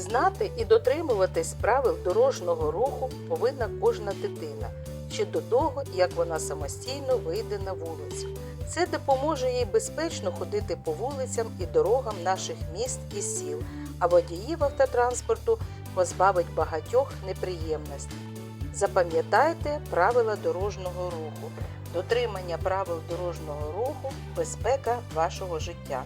Знати і дотримуватись правил дорожнього руху повинна кожна дитина ще до того, як вона самостійно вийде на вулицю. Це допоможе їй безпечно ходити по вулицям і дорогам наших міст і сіл, а водіїв автотранспорту позбавить багатьох неприємностей. Запам'ятайте правила дорожнього руху. Дотримання правил дорожнього руху безпека вашого життя.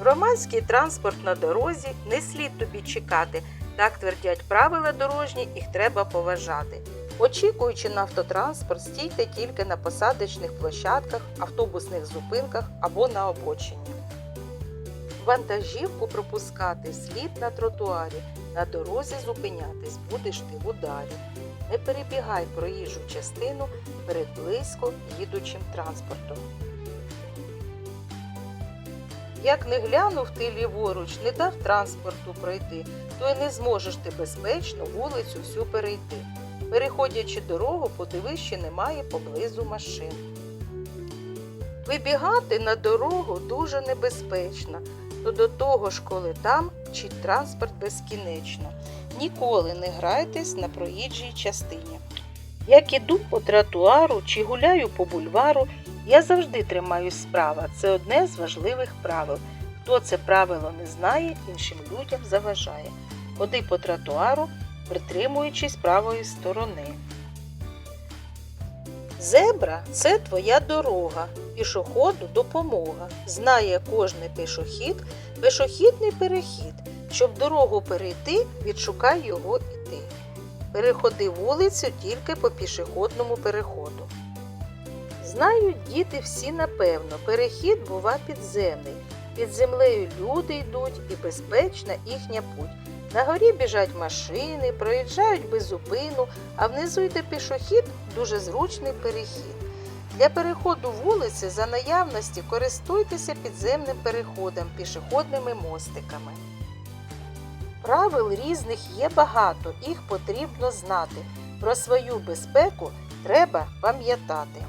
Громадський транспорт на дорозі не слід тобі чекати. Так твердять правила дорожні, їх треба поважати. Очікуючи на автотранспорт, стійте тільки на посадочних площадках, автобусних зупинках або на обочині. Вантажівку пропускати слід на тротуарі. На дорозі зупинятись будеш ти в ударі. Не перебігай проїжджу частину перед близько їдучим транспортом. Як не глянув ти ліворуч, не дав транспорту пройти, то й не зможеш ти безпечно вулицю всю перейти. Переходячи дорогу, подивись, чи немає поблизу машин. Вибігати на дорогу дуже небезпечно, то до того ж, коли там вчить транспорт безкінечно. Ніколи не грайтесь на проїжджій частині. Як іду по тротуару чи гуляю по бульвару, я завжди тримаюсь справа. Це одне з важливих правил. Хто це правило не знає, іншим людям заважає. Ходи по тротуару, притримуючись правої сторони. Зебра це твоя дорога, пішоходу допомога. Знає кожний пішохід, пішохідний перехід. Щоб дорогу перейти, відшукай його і ти. Переходи вулицю тільки по пішохідному переходу. Знають діти всі напевно, перехід бува підземний. Під землею люди йдуть і безпечна їхня путь. На горі біжать машини, проїжджають без зупину, а внизу йде пішохід дуже зручний перехід. Для переходу вулиці за наявності користуйтеся підземним переходом, пішохідними мостиками. Правил різних є багато, їх потрібно знати. Про свою безпеку треба пам'ятати.